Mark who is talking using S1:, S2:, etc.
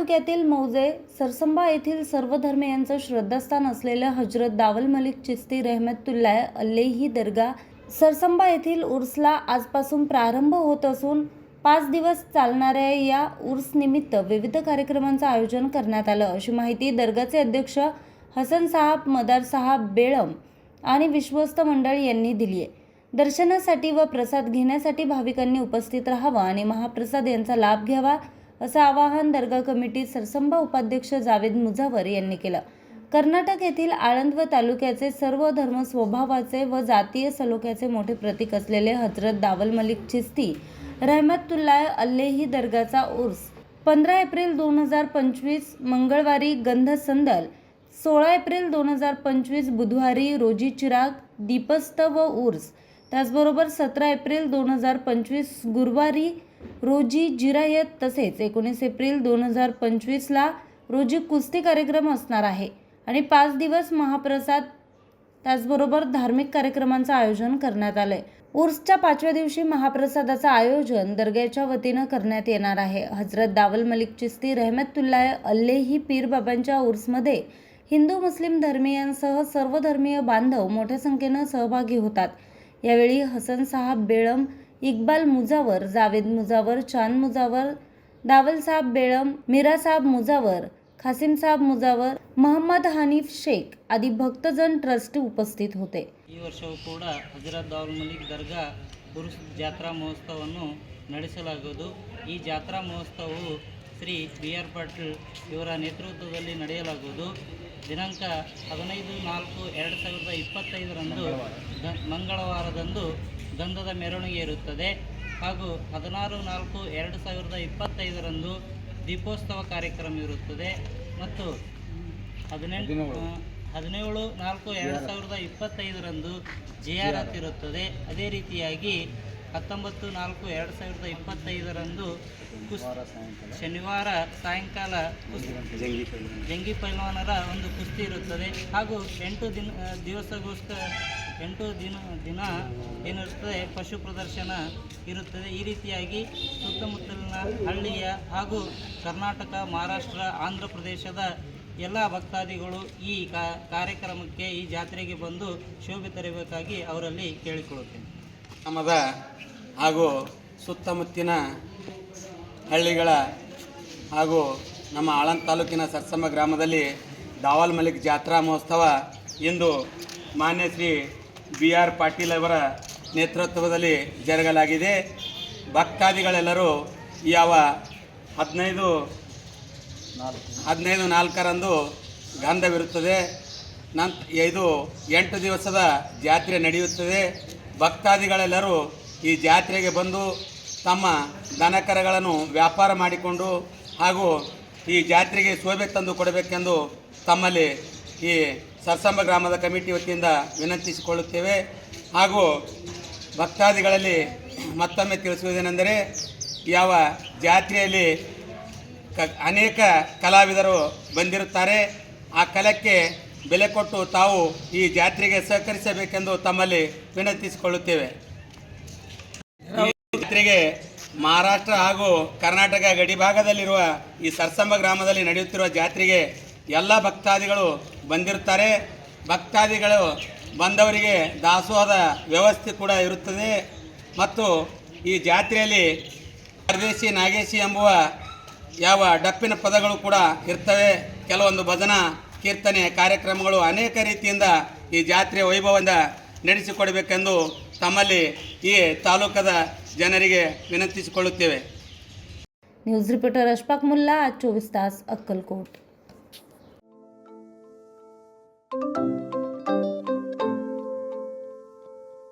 S1: तालुक्यातील मौजे सरसंबा येथील सर्व धर्मियांचं श्रद्धास्थान असलेलं हजरत दावल मलिक चिस्ती रहमतुल्लाह अल्लेही दर्गा सरसंबा येथील उर्सला आजपासून प्रारंभ होत असून पाच दिवस चालणाऱ्या या उर्सनिमित्त विविध कार्यक्रमांचं आयोजन करण्यात आलं. अशी माहिती दर्गाचे अध्यक्ष हसन साहब मदार साहब बेळम आणि विश्वस्त मंडळ यांनी दिली आहे. दर्शनासाठी व प्रसाद घेण्यासाठी भाविकांनी उपस्थित राहावं आणि महाप्रसाद यांचा लाभ घ्यावा असं आवाहन दर्गा कमिटी सरसंबा उपाध्यक्ष जावेद मुजावर यांनी केलं. कर्नाटक येथील आळंद तालुक्याचे सर्व धर्म स्वभावाचे व जातीय सलोख्याचे मोठे प्रतीक असलेले हजरत दावल मलिक चिस्ती रहमतुल्लाह अल्लेही दर्गाचा उर्स. पंधरा एप्रिल दोन हजार पंचवीस मंगळवारी गंधसंदल सोळा एप्रिल दोन हजार पंचवीस बुधवारी रोजी चिराग दीपस्त व उर्स. त्याचबरोबर सतरा एप्रिल दोन हजार पंचवीस गुरुवारी रोजी जिरायत तसेच एकोणीस एप्रिल दोन हजार पंचवीसला रोजी कुस्ती कार्यक्रम असणार आहे. आणि पाच दिवस महाप्रसाद त्याचबरोबर धार्मिक कार्यक्रमांचं आयोजन करण्यात आलं आहे उर्सच्या पाचव्या दिवशी महाप्रसादाचं आयोजन दर्ग्याच्या वतीनं करण्यात येणार आहे. हजरत दावल मलिक चिस्ती रहमतुल्लाय अल्लेही पीर बाबांच्या उर्समध्ये हिंदू मुस्लिम धर्मियांसह सर्व धर्मीय बांधव मोठ्या संख्येनं सहभागी होतात. यावेळी हसन साहब बेळम इक्बाल मुजावर जावेद मुजावर चांद मुजावर दावल साहब बेळम मीरा साहब मुजावर खासिम साहब मुजावर ಮೊಹಮ್ಮದ್ ಹನೀಫ್ ಶೇಖ್ ಆದಿ ಭಕ್ತಜನ್ ಟ್ರಸ್ಟ್ ಉಪಸ್ಥಿತ ಹೋತೆ
S2: ಈ ವರ್ಷವೂ ಕೂಡ ಹಜರತ್ ದಾವಲ್ ಮಲಿಕ್ ದರ್ಗಾ ಪುರುಷ ಜಾತ್ರಾ ಮಹೋತ್ಸವವನ್ನು ನಡೆಸಲಾಗುವುದು ಈ ಜಾತ್ರಾ ಮಹೋತ್ಸವವು ಶ್ರೀ ಬಿ ಆರ್ ಪಾಟೀಲ್ ಇವರ ನೇತೃತ್ವದಲ್ಲಿ ನಡೆಯಲಾಗುವುದು ದಿನಾಂಕ ಹದಿನೈದು ನಾಲ್ಕು ಎರಡು ಸಾವಿರದ ಇಪ್ಪತ್ತೈದರಂದು ದ ಮಂಗಳವಾರದಂದು ಗಂಧದ ಮೆರವಣಿಗೆ ಇರುತ್ತದೆ. ಹಾಗೂ ಹದಿನಾರು ನಾಲ್ಕು ಎರಡು ಸಾವಿರದ ಇಪ್ಪತ್ತೈದರಂದು ದೀಪೋತ್ಸವ ಕಾರ್ಯಕ್ರಮ ಇರುತ್ತದೆ. ಮತ್ತು ಹದಿನೆಂಟು ಹದಿನೇಳು. ನಾಲ್ಕು ಎರಡು ಸಾವಿರದ ಇಪ್ಪತ್ತೈದರಂದು ಜಿ ಆರ್ ಎತ್ ಇರುತ್ತದೆ. ಅದೇ ರೀತಿಯಾಗಿ ಹತ್ತೊಂಬತ್ತು ನಾಲ್ಕು ಎರಡು ಸಾವಿರದ ಇಪ್ಪತ್ತೈದರಂದು ಕುಸ್ ಶನಿವಾರ ಸಾಯಂಕಾಲ ಜಂಗಿ ಪೈಲ್ವಾನರ ಒಂದು ಕುಸ್ತಿ ಇರುತ್ತದೆ. ಹಾಗೂ ಎಂಟು ದಿನ ದಿವಸಗೋಸ್ಕರ ಎಂಟು ದಿನ ದಿನ ಏನಿರುತ್ತದೆ, ಪಶು ಪ್ರದರ್ಶನ ಇರುತ್ತದೆ. ಈ ರೀತಿಯಾಗಿ ಸುತ್ತಮುತ್ತಲಿನ ಹಳ್ಳಿಯ ಹಾಗೂ ಕರ್ನಾಟಕ, ಮಹಾರಾಷ್ಟ್ರ, ಆಂಧ್ರ ಪ್ರದೇಶದ ಎಲ್ಲ ಭಕ್ತಾದಿಗಳು ಈ ಕಾರ್ಯಕ್ರಮಕ್ಕೆ, ಈ ಜಾತ್ರೆಗೆ ಬಂದು ಶೋಭೆ ತರಬೇಕಾಗಿ ಅವರಲ್ಲಿ ಕೇಳಿಕೊಳ್ಳುತ್ತೇನೆ.
S3: ಗ್ರಾಮದ ಹಾಗೂ ಸುತ್ತಮುತ್ತಿನ ಹಳ್ಳಿಗಳ ಹಾಗೂ ನಮ್ಮ ಆಳಂದ ತಾಲೂಕಿನ ಸರ್ಸಮ್ಮ ಗ್ರಾಮದಲ್ಲಿ ದಾವಲ್ ಮಲಿಕ್ ಜಾತ್ರಾ ಮಹೋತ್ಸವ ಇಂದು ಮಾನ್ಯ ಶ್ರೀ ಬಿ ಆರ್ ಪಾಟೀಲ್ ಅವರ ನೇತೃತ್ವದಲ್ಲಿ ಜರುಗಲಾಗಿದೆ. ಭಕ್ತಾದಿಗಳೆಲ್ಲರೂ ಯಾವ ಹದಿನೈದು ಹದಿನೈದು ನಾಲ್ಕರಂದು ಗಂಧವಿರುತ್ತದೆ. ನಂತ ಇದು ಎಂಟು ದಿವಸದ ಜಾತ್ರೆ ನಡೆಯುತ್ತದೆ. ಭಕ್ತಾದಿಗಳೆಲ್ಲರೂ ಈ ಜಾತ್ರೆಗೆ ಬಂದು ತಮ್ಮ ದನಕರಗಳನ್ನು ವ್ಯಾಪಾರ ಮಾಡಿಕೊಂಡು ಹಾಗೂ ಈ ಜಾತ್ರೆಗೆ ಶೋಭೆ ತಂದು ಕೊಡಬೇಕೆಂದು ತಮ್ಮಲ್ಲಿ ಈ ಸರ್ಸಂಬ ಗ್ರಾಮದ ಕಮಿಟಿ ವತಿಯಿಂದ ವಿನಂತಿಸಿಕೊಳ್ಳುತ್ತೇವೆ. ಹಾಗೂ ಭಕ್ತಾದಿಗಳಲ್ಲಿ ಮತ್ತೊಮ್ಮೆ ತಿಳಿಸುವುದೇನೆಂದರೆ, ಯಾವ ಜಾತ್ರೆಯಲ್ಲಿ ಕ ಅನೇಕ ಕಲಾವಿದರು ಬಂದಿರುತ್ತಾರೆ. ಆ ಕಲೆಕ್ಕೆ ಬೆಲೆ ಕೊಟ್ಟು ತಾವು ಈ ಜಾತ್ರೆಗೆ ಸಹಕರಿಸಬೇಕೆಂದು ತಮ್ಮಲ್ಲಿ ವಿನಂತಿಸಿಕೊಳ್ಳುತ್ತೇವೆ. ಜಾತ್ರೆಗೆ ಮಹಾರಾಷ್ಟ್ರ ಹಾಗೂ ಕರ್ನಾಟಕ ಗಡಿಭಾಗದಲ್ಲಿರುವ ಈ ಸರ್ಸಂಬ ಗ್ರಾಮದಲ್ಲಿ ನಡೆಯುತ್ತಿರುವ ಜಾತ್ರೆಗೆ ಎಲ್ಲ ಭಕ್ತಾದಿಗಳು ಬಂದಿರುತ್ತಾರೆ. ಭಕ್ತಾದಿಗಳು ಬಂದವರಿಗೆ ದಾಸೋಹದ ವ್ಯವಸ್ಥೆ ಕೂಡ ಇರುತ್ತದೆ. ಮತ್ತು ಈ ಜಾತ್ರೆಯಲ್ಲಿ ಪರದೇಶಿ, ನಾಗೇಶಿ ಎಂಬುವ ಯಾವ ಡಪ್ಪಿನ ಪದಗಳು ಕೂಡ ಇರ್ತವೆ. ಕೆಲವೊಂದು ಭಜನಾ ಕೀರ್ತನೆ ಕಾರ್ಯಕ್ರಮಗಳು ಅನೇಕ ರೀತಿಯಿಂದ ಈ ಜಾತ್ರೆ ವೈಭವದಿಂದ ನಡೆಸಿಕೊಡಬೇಕೆಂದು ತಮ್ಮಲ್ಲಿ ಈ ತಾಲೂಕದ ಜನರಿಗೆ ವಿನಂತಿಸಿಕೊಳ್ಳುತ್ತೇವೆ.
S1: News reporter Ashfaq Mulla, Chovis Taas, Akkalkot.